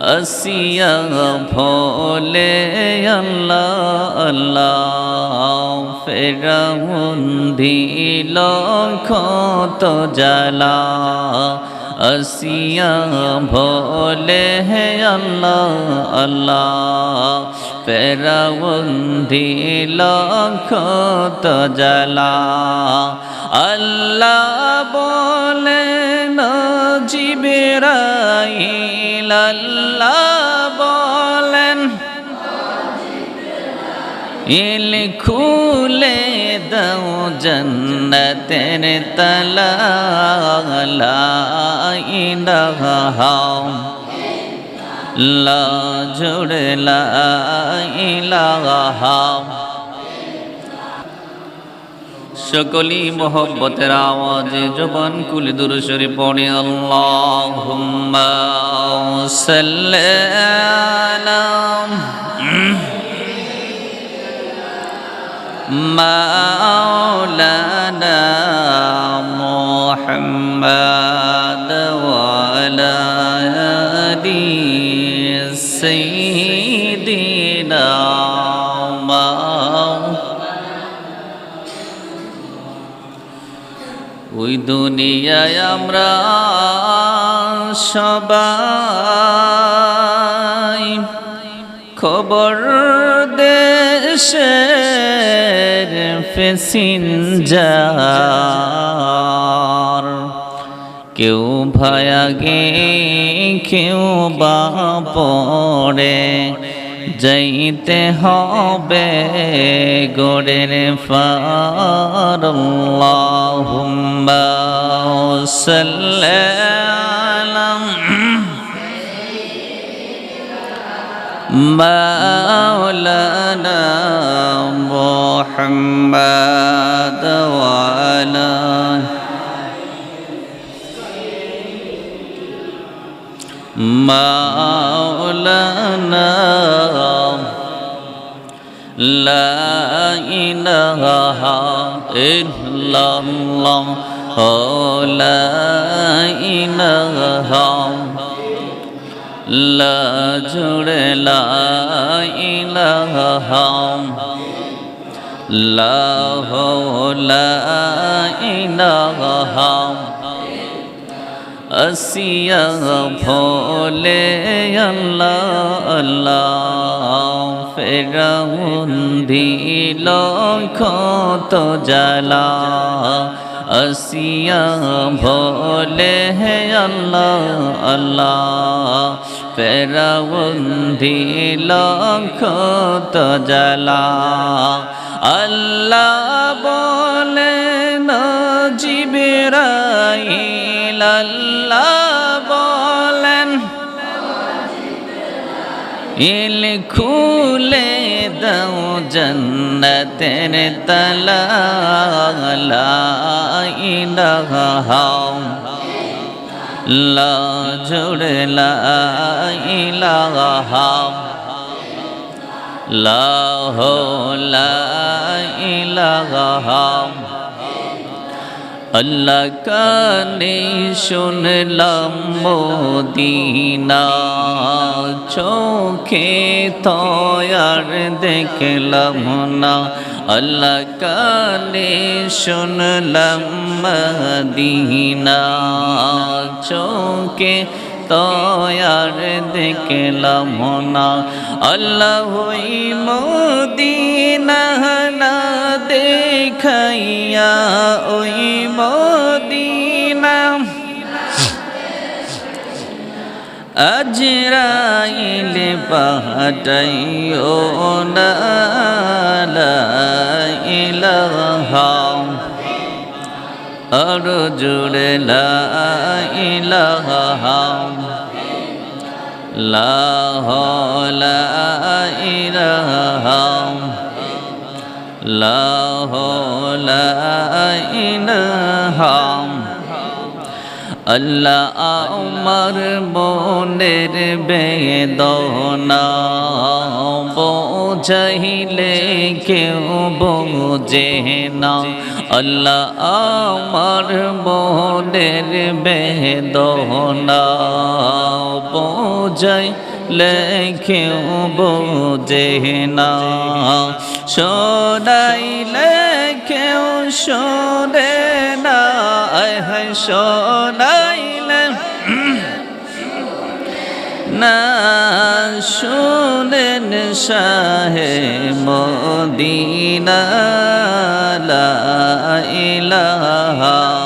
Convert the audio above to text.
আসিয়া ভোলে আল্লাহ আল্লাহ ফেরাউন দিল কত জ্বালা। আসিয়া ভোলে আল্লাহ আল্লাহ ফেরাউন দিল কত জ্বালা। আল্লাহ বলে জিবেরাইল আল্লাহ বলেন ইল খুলে দাও জন্নতের তলা লা ইলাহা লা জুড়ে লা ইলাহা। সকলি মোহব্বতের আওয়াজে জবান কুলি দুরসরে পড়ে আল্লাহ মাওলানা মোহাম্মদ ওই দুনিয়ায় আমরা সবাই খবর দেশের ফেসিনজার কেউ ভায়াগে কেউ বা পড়ে যাইতে হবে গোড়ের ফারুম্বা সাল্লাম মাওলানা মোহাম্মদ لا إله إلا الله لا إله لا جڑ لا إله لا لا إله আসিয়া ভোলে আল্লাহ আল্লাহ, ফেরাউন দিল কত জ্বালা। আসিয়া ভোলে আল্লাহ আল্লাহ, ফেরাউন দিল কত জ্বালা। আল্লাহ জিবেরাইল আল্লাহ বলেন ইল খুলে দাও জন্নতের তলা ইলাহা লা জুড়ে লা ইলাহা লা হো লা ইলাহা। আল্লাহ কানে শুনলাম মোদিনা, চোখে তয়ার দেখলাম না। আল্লাহ কানে শুনলাম মদিনা, চোখে তয়ার দেখলাম না। আল্লাহ মদিনা না দেখাইয়া ওই মদিনা। আজরাইল পাহাটাইও না ইলাহা। আর জুড়ে লা ইলাহা। লাহ লা ইলাহা। লাহ লা আল্লাহ আমার মনের বেদনা বোঝ বোঝাইলে কেউ বোঝে না। আল্লাহ আমার মনের বেদনা বোঝাইলে কেউ বোঝে না। শোনাইলে কেউ শোনে না। হায় শোনাইলে না শুনেন শাহে মদিনা ইলাহা